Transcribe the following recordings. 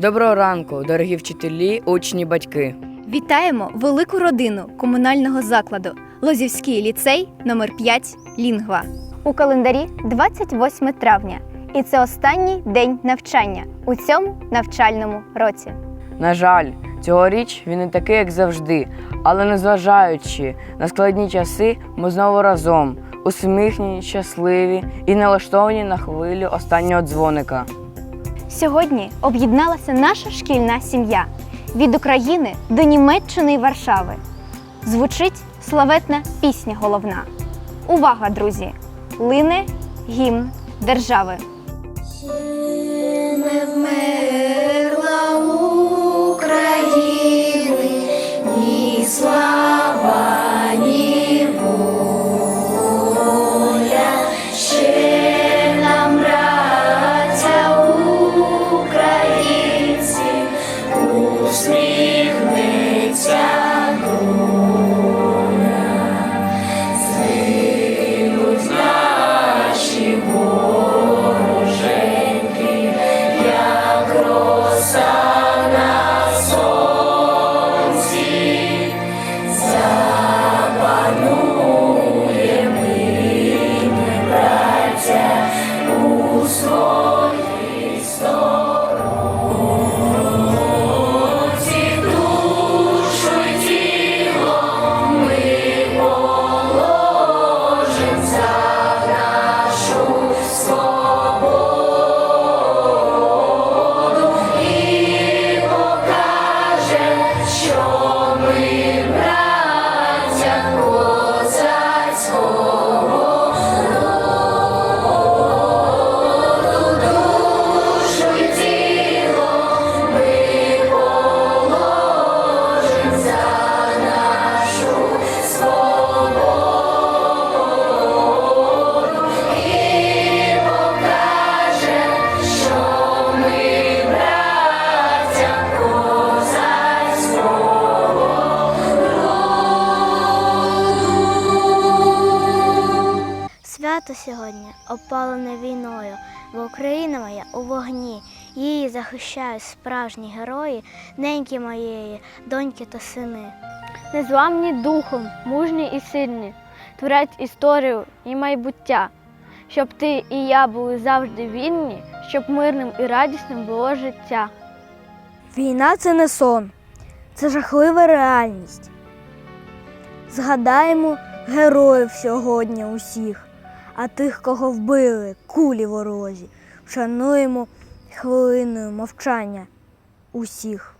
Доброго ранку, дорогі вчителі, учні, батьки. Вітаємо велику родину комунального закладу Лозівський ліцей номер 5 Лінгва. У календарі 28 травня, і це останній день навчання у цьому навчальному році. На жаль, цьогоріч він не такий, як завжди, але незважаючи на складні часи, ми знову разом, усміхнені, щасливі і налаштовані на хвилю останнього дзвоника. Сьогодні об'єдналася наша шкільна сім'я від України до Німеччини і Варшави. Звучить славетна пісня головна. Увага, друзі! Лине гімн держави. України, слава, Свято сьогодні опалене війною, бо Україна моя у вогні. Її захищають справжні герої, неньки моєї, доньки та сини. Незламні духом, мужні і сильні, творять історію і майбуття, щоб ти і я були завжди вільні, щоб мирним і радісним було життя. Війна це не сон, це жахлива реальність. Згадаємо героїв сьогодні усіх, а тих, кого вбили, кулі ворожі, вшануємо хвилиною мовчання усіх.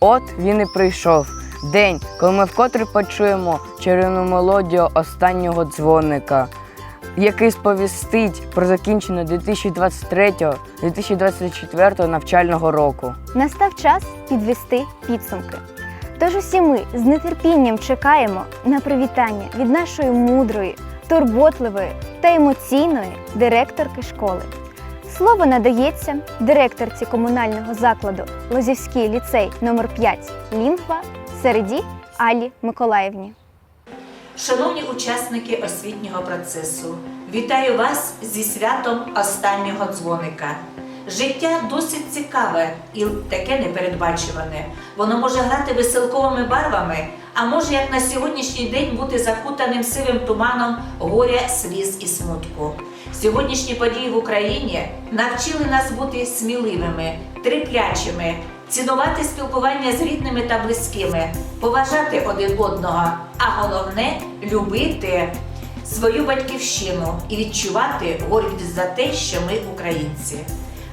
От він і прийшов день, коли ми вкотре почуємо чарівну мелодію останнього дзвоника, який сповістить про закінчення 2023-2024 навчального року. Настав час підвести підсумки. Тож усі ми з нетерпінням чекаємо на привітання від нашої мудрої, турботливої та емоційної директорки школи. Слово надається директорці комунального закладу Лозівський ліцей номер 5 Лінгва Середі Алі Миколаївні. Шановні учасники освітнього процесу, вітаю вас зі святом останнього дзвоника. Життя досить цікаве і таке непередбачуване. Воно може грати веселковими барвами, а може, як на сьогоднішній день, бути закутаним сивим туманом горя, сліз і смутку. Сьогоднішні події в Україні навчили нас бути сміливими, терплячими, цінувати спілкування з рідними та близькими, поважати один одного, а головне любити свою батьківщину і відчувати гордість за те, що ми українці.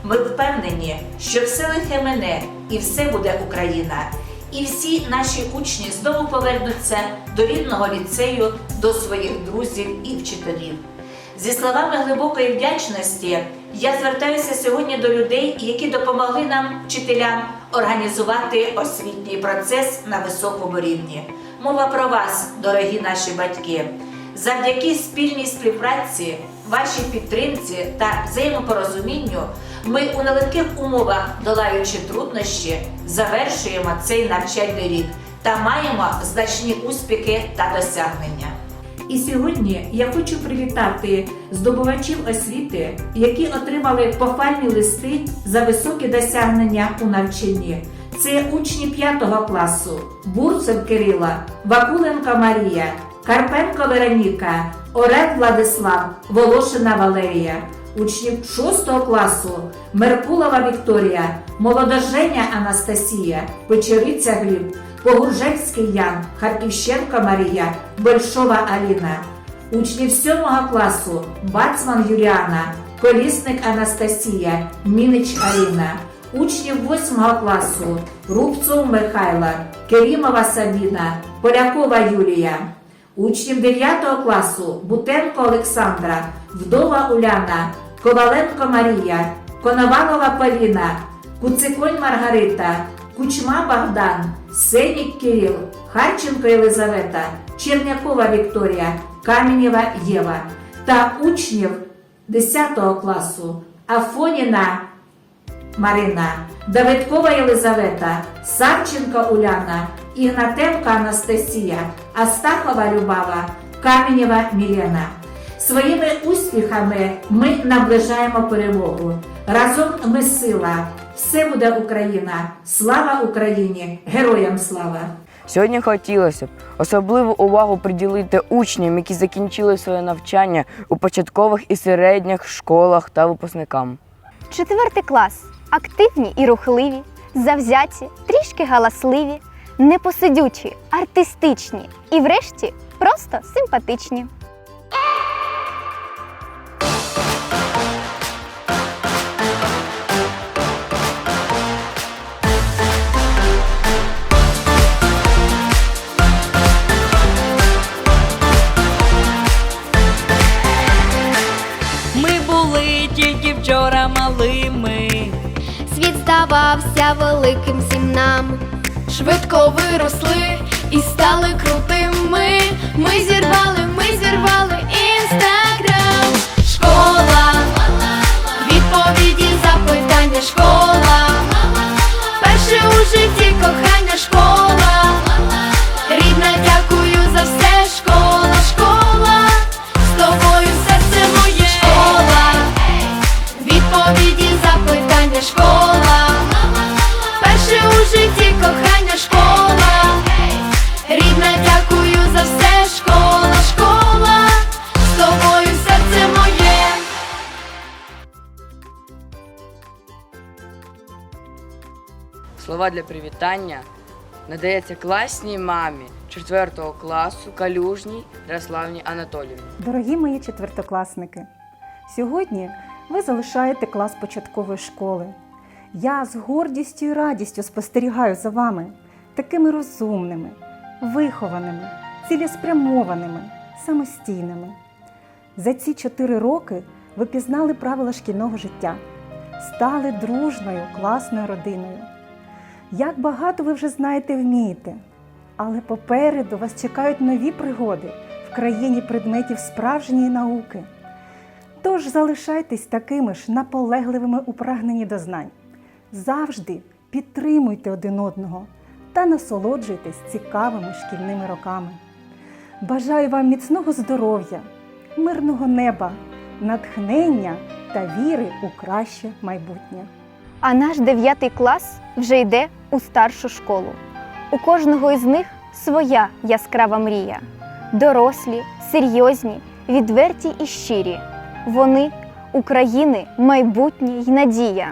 Ми впевнені, що все лихе мене і все буде Україна. і всі наші учні знову повернуться до рідного ліцею, до своїх друзів і вчителів. Зі словами глибокої вдячності я звертаюся сьогодні до людей, які допомогли нам, вчителям, організувати освітній процес на високому рівні. Мова про вас, дорогі наші батьки. Завдяки спільній співпраці, вашій підтримці та взаємопорозумінню ми у нелегких умовах, долаючи труднощі, завершуємо цей навчальний рік та маємо значні успіхи та досягнення. І сьогодні я хочу привітати здобувачів освіти, які отримали похвальні листи за високі досягнення у навчанні. Це учні 5 класу. Бурцев Кирила, Вакуленко Марія, Карпенко Вероніка, Орет Владислав, Волошина Валерія, учнів 6 класу Меркулова Вікторія, Молодоженя Анастасія, Печериця Гліб, Погуржецький Ян, Харківщенко Марія, Большова Аліна. Учнів 7 класу Бацман Юліана, Колісник Анастасія, Мінич Аріна. Учнів 8 класу Рубцов Михайла, Керімова Сабіна, Полякова Юлія. Учнів 9 класу Бутенко Олександра, Вдова Уляна, Коваленко Марія, Коновалова Поліна, Куциконь Маргарита, Кучма Богдан, Сенік Кирил, Харченко Єлизавета, Чернякова Вікторія, Каменєва Єва та учнів 10 класу Афоніна Марина, Давидкова Єлизавета, Савченко Уляна, Ігнатенко Анастасія, Астахова Любава, Каменєва Мілена. Своїми успіхами ми наближаємо перемогу. Разом ми сила. Все буде Україна. Слава Україні! Героям слава! Сьогодні хотілося б особливу увагу приділити учням, які закінчили своє навчання у початкових і середніх школах та випускникам. Четвертий клас активні і рухливі, завзяті, трішки галасливі, непосидючі, артистичні і, врешті, просто симпатичні. Привітання надається класній мамі 4 класу Калюжній Ярославні Анатоліївні. Дорогі мої четвертокласники, сьогодні ви залишаєте клас початкової школи. Я з гордістю і радістю спостерігаю за вами, такими розумними, вихованими, цілеспрямованими, самостійними. За ці чотири роки ви пізнали правила шкільного життя, стали дружною, класною родиною. Як багато ви вже знаєте, вмієте, але попереду вас чекають нові пригоди в країні предметів справжньої науки. Тож залишайтесь такими ж наполегливими у прагненні до знань. Завжди підтримуйте один одного та насолоджуйтесь цікавими шкільними роками. Бажаю вам міцного здоров'я, мирного неба, натхнення та віри у краще майбутнє. А наш дев'ятий клас вже йде у старшу школу. У кожного із них своя яскрава мрія. Дорослі, серйозні, відверті і щирі. Вони України, майбутнє й надія.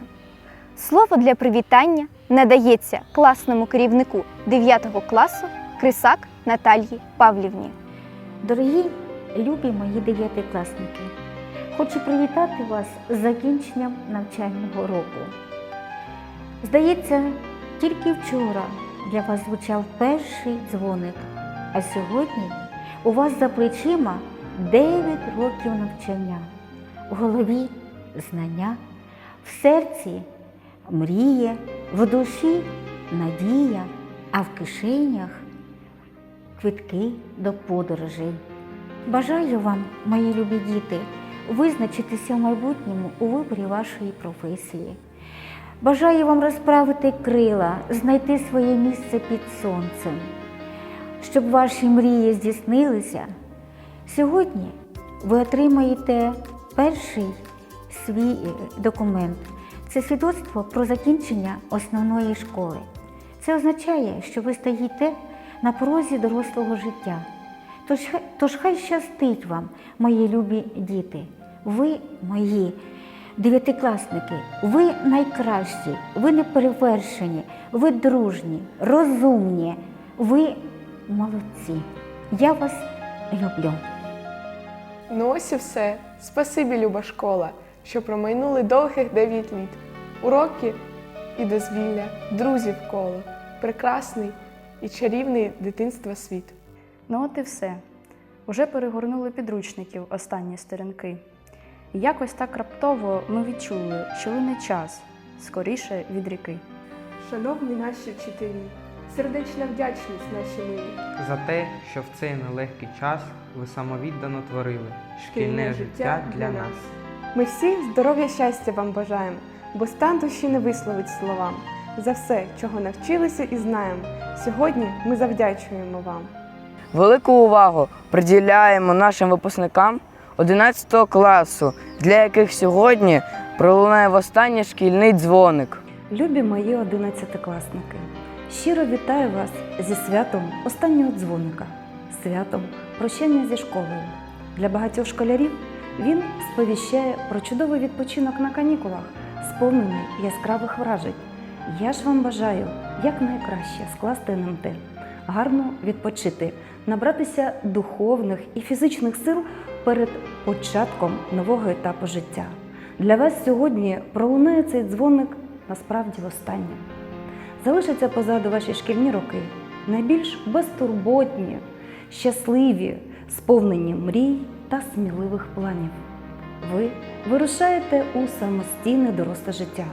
Слово для привітання надається класному керівнику 9 класу Крисак Наталії Павлівні. Дорогі любі мої дев'ятикласники, хочу привітати вас з закінченням навчального року. Здається, тільки вчора для вас звучав перший дзвоник, а сьогодні у вас за плечима 9 років навчання, в голові знання, в серці мрія, в душі надія, а в кишенях квитки до подорожей. Бажаю вам, мої любі діти, визначитися в майбутньому у виборі вашої професії. Бажаю вам розправити крила, знайти своє місце під сонцем, щоб ваші мрії здійснилися. Сьогодні ви отримаєте перший свій е, документ. Це свідоцтво про закінчення основної школи. Це означає, що ви стоїте на порозі дорослого життя. Тож, тож хай щастить вам, мої любі діти. Ви мої дев'ятикласники, ви найкращі, ви неперевершені, ви дружні, розумні, ви молодці. Я вас люблю. Ну ось і все. Спасибі, люба школа, що промайнули довгих дев'ять літ. Уроки і дозвілля, друзів коло, прекрасний і чарівний дитинства світ. Ну от і все. Уже перегорнули підручників останні сторінки. І якось так раптово ми відчули, що лине час скоріше від ріки. Шановні наші вчителі, сердечна вдячність наші милі. За те, що в цей нелегкий час ви самовіддано творили шкільне життя для нас. Ми всі здоров'я щастя вам бажаємо, бо стан душі не висловить словам. За все, чого навчилися і знаємо. Сьогодні ми завдячуємо вам. Велику увагу приділяємо нашим випускникам 11 класу, для яких сьогодні пролунає востаннє шкільний дзвоник. Любі мої одинадцятикласники, щиро вітаю вас зі святом останнього дзвоника, святом прощання зі школою. Для багатьох школярів він сповіщає про чудовий відпочинок на канікулах, сповнений яскравих вражень. Я ж вам бажаю якнайкраще скласти НМТ, гарно відпочити, набратися духовних і фізичних сил перед початком нового етапу життя. Для вас сьогодні пролунає цей дзвоник насправді востаннє. Залишаться позаду ваші шкільні роки, найбільш безтурботні, щасливі, сповнені мрій та сміливих планів. Ви вирушаєте у самостійне доросле життя.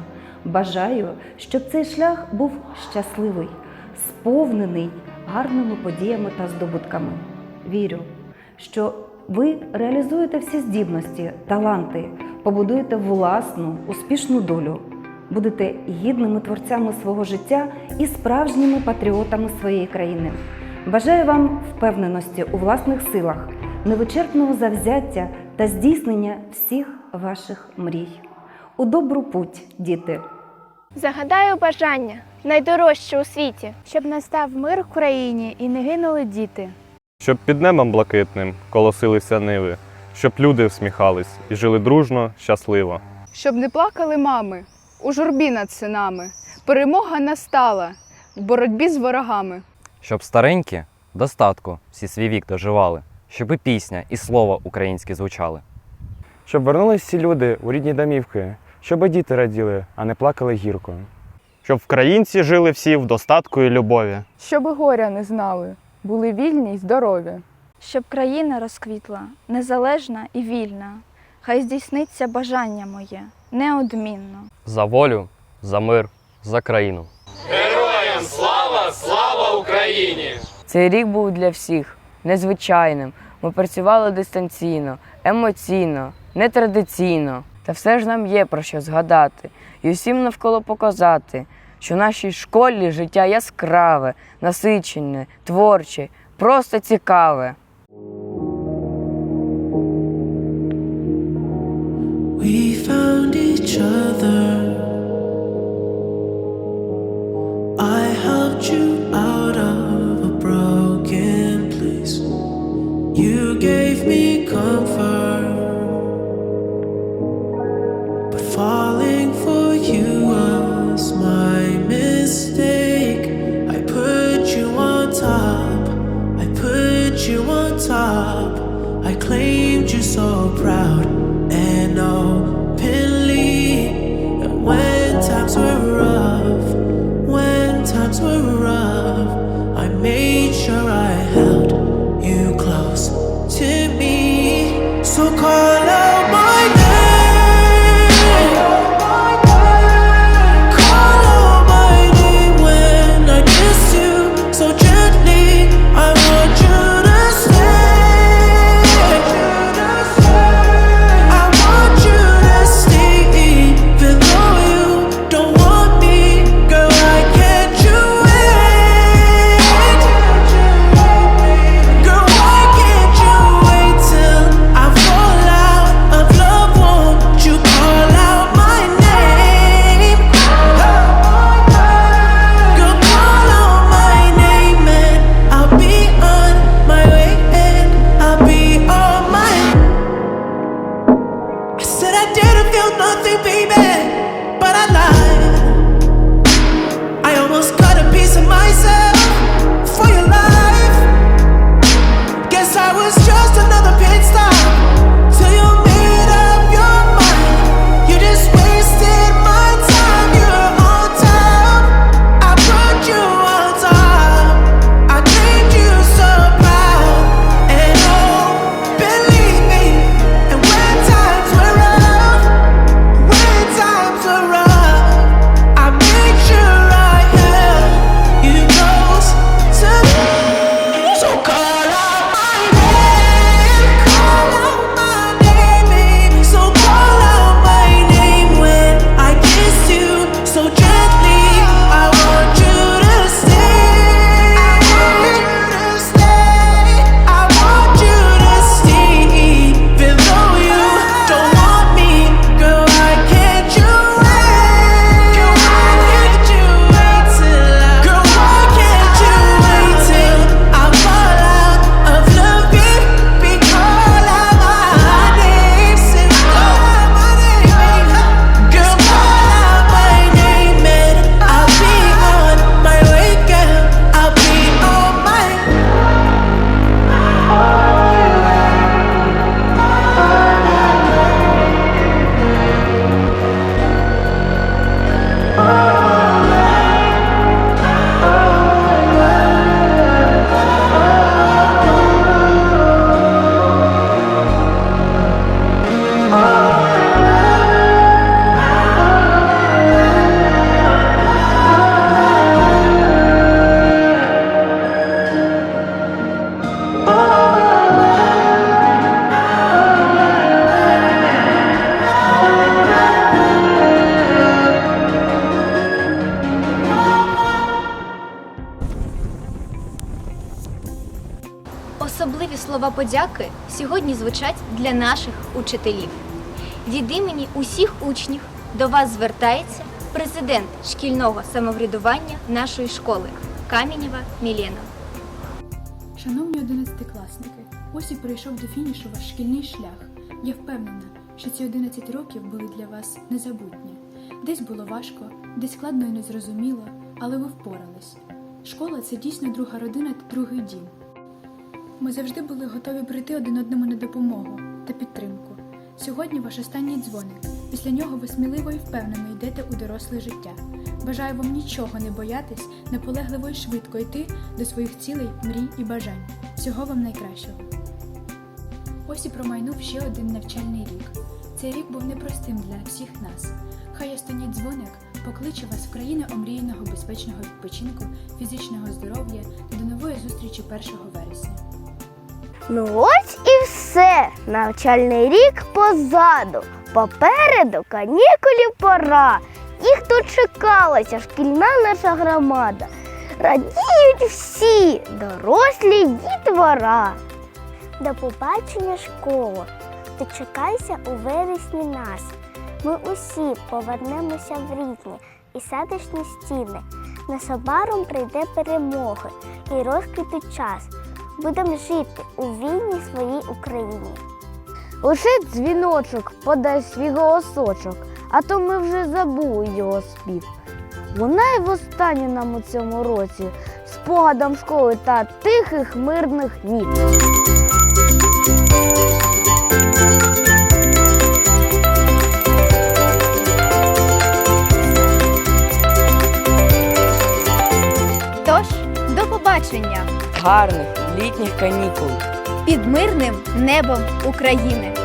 Бажаю, щоб цей шлях був щасливий, сповнений гарними подіями та здобутками. Вірю, що ви реалізуєте всі здібності, таланти, побудуєте власну успішну долю, будете гідними творцями свого життя і справжніми патріотами своєї країни. Бажаю вам впевненості у власних силах, невичерпного завзяття та здійснення всіх ваших мрій. У добру путь, діти! Загадаю бажання найдорожче у світі. Щоб настав мир в країні і не гинули діти. Щоб під небом блакитним колосилися ниви, щоб люди всміхались і жили дружно, щасливо. Щоб не плакали мами у журбі над синами. Перемога настала в боротьбі з ворогами. Щоб старенькі достатку всі свій вік доживали, щоб і пісня, і слово українське звучали. Щоб вернулись всі люди у рідні домівки, щоб і діти раділи, а не плакали гірко. Щоб українці жили всі в достатку і любові. Щоби горя не знали, були вільні й здорові. Щоб країна розквітла, незалежна і вільна. Хай здійсниться бажання моє неодмінно. За волю, за мир, за країну. Героям слава, слава Україні! Цей рік був для всіх незвичайним. Ми працювали дистанційно, емоційно, нетрадиційно. Та все ж нам є про що згадати і усім навколо показати, що в нашій школі життя яскраве, насичене, творче, просто цікаве. We found each подяки сьогодні звучать для наших учителів. Від імені усіх учнів до вас звертається президент шкільного самоврядування нашої школи Камінєва Мілена. Шановні одинадцятикласники, ось і прийшов до фінішу ваш шкільний шлях. Я впевнена, що ці 11 років були для вас незабутні. Десь було важко, десь складно і незрозуміло, але ви впорались. Школа це дійсно друга родина та другий дім. Ми завжди були готові прийти один одному на допомогу та підтримку. Сьогодні ваш останній дзвоник. Після нього ви сміливо і впевнено йдете у доросле життя. Бажаю вам нічого не боятись, наполегливо і швидко йти до своїх цілей, мрій і бажань. Всього вам найкращого. Ось і промайнув ще один навчальний рік. Цей рік був непростим для всіх нас. Хай останній дзвоник покличе вас в країну омріяного безпечного відпочинку, фізичного здоров'я та до нової зустрічі 1 вересня. Ну ось і все. Навчальний рік позаду. Попереду канікулів пора. Їх тут чекалася шкільна наша громада. Радіють всі, дорослі дітвора. До побачення школа. Дочекайся у вересні нас. Ми усі повернемося в рідні і садочні стіни. Незабаром прийде перемоги і розквітуть час. Будемо жити у вільній своїй Україні. Лише дзвіночок подай свій голосочок, а то ми вже забули його спів. Лунай востаннє нам у цьому році спогадом школи та тихих мирних ніч. Тож, до побачення Гарних літніх канікул. під мирним небом України.